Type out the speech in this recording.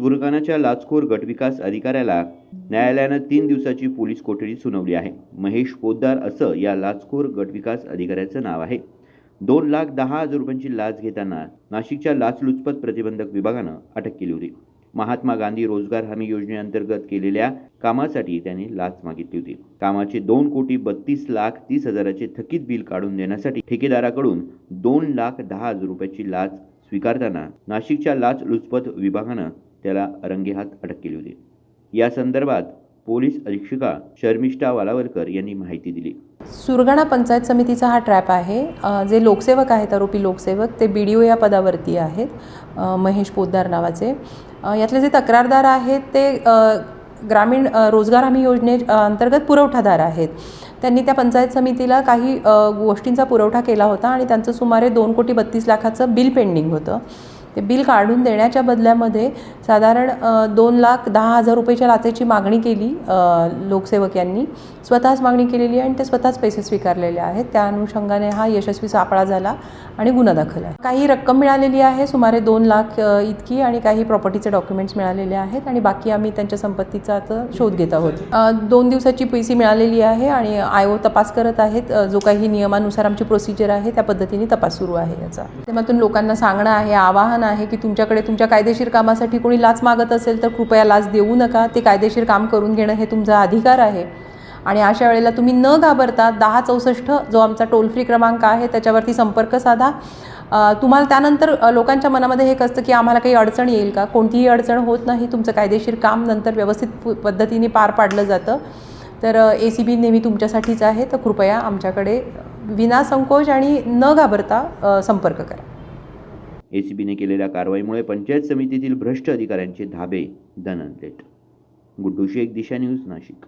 सुरगाणाच्या लाचखोर गटविकास अधिकाऱ्याला न्यायालयानं तीन दिवसाची पोलीस कोठडी सुनावली आहे. महेश पोद्दार असं या लाचखोर गटविकास अधिकाऱ्याचं नाव आहे. दोन लाख दहा हजार रुपयांची लाच घेताना नाशिकच्या लाचलुचपत प्रतिबंधक विभागानं अटक केली होती. महात्मा गांधी रोजगार हमी योजनेअंतर्गत केलेल्या कामासाठी त्यांनी लाच मागितली होती. कामाचे दोन कोटी बत्तीस लाख तीस हजाराचे थकीत बिल काढून देण्यासाठी ठेकेदाराकडून दोन लाख दहा हजार रुपयाची लाच स्वीकारताना नाशिकच्या लाच लुचपत विभागानं त्याला रंगेहात अटक केली होती. या संदर्भात पोलीस अधीक्षिका शर्मिष्ठा वालावरकर यांनी माहिती दिली. सुरगाणा पंचायत समितीचा हा ट्रॅप आहे. जे लोकसेवक आहेत आरोपी लोकसेवक ते बी डी ओ या पदावरती आहेत महेश पोद्दार नावाचे. यातले जे तक्रारदार आहेत ते ग्रामीण रोजगार हमी योजने अंतर्गत पुरवठादार आहेत. त्यांनी त्या पंचायत समितीला काही गोष्टींचा पुरवठा केला होता आणि त्यांचं सुमारे दोन कोटी बत्तीस लाखाचं बिल पेंडिंग होतं. ते बिल काढून देण्याच्या बदल्यामध्ये साधारण दोन लाख दहा हजार रुपयाच्या लाचेची मागणी केली लोकसेवक यांनी. स्वतःच मागणी केलेली आहे आणि ते स्वतःच पैसे स्वीकारलेले आहेत. त्या अनुषंगाने हा यशस्वी सापळा झाला आणि गुन्हा दाखल आहे. काही रक्कम मिळालेली आहे सुमारे दोन लाख इतकी आणि काही प्रॉपर्टीचे डॉक्युमेंट्स मिळालेले आहेत आणि बाकी आम्ही त्यांच्या संपत्तीचा आता शोध घेत आहोत. दोन दिवसाची पैसे मिळालेली आहे आणि आयो तपास करत आहेत. जो काही नियमानुसार आमची प्रोसिजर आहे त्या पद्धतीने तपास सुरू आहे याचा. माध्यमातून लोकांना सांगणं आहे आवाहन आहे की तुमच्याकडे तुमच्या कायदेशीर कामासाठी कोणी लाच मागत असेल तर कृपया लाच देऊ नका. ते कायदेशीर काम करून घेणं हे तुमचा अधिकार आहे. आणि अशा वेळेला तुम्ही न घाबरता दहा चौसष्ट जो आमचा टोल फ्री क्रमांक आहे त्याच्यावरती संपर्क साधा. तुम्हाला त्यानंतर लोकांच्या मनामध्ये हे कसतं की आम्हाला काही अडचण येईल का? कोणतीही अडचण होत नाही. तुमचं कायदेशीर काम नंतर व्यवस्थित पद्धतीने पार पाडलं जातं. तर ए सी बी नेहमी तुमच्यासाठीच आहे. तर कृपया आमच्याकडे विनासंकोच आणि न घाबरता संपर्क करा. एसीबीने केलेल्या कारवाईमुळे पंचायत समितीतील भ्रष्ट अधिकाऱ्यांचे धाबे दणदलेत गुड्डू शेख दिशा न्यूज नाशिक.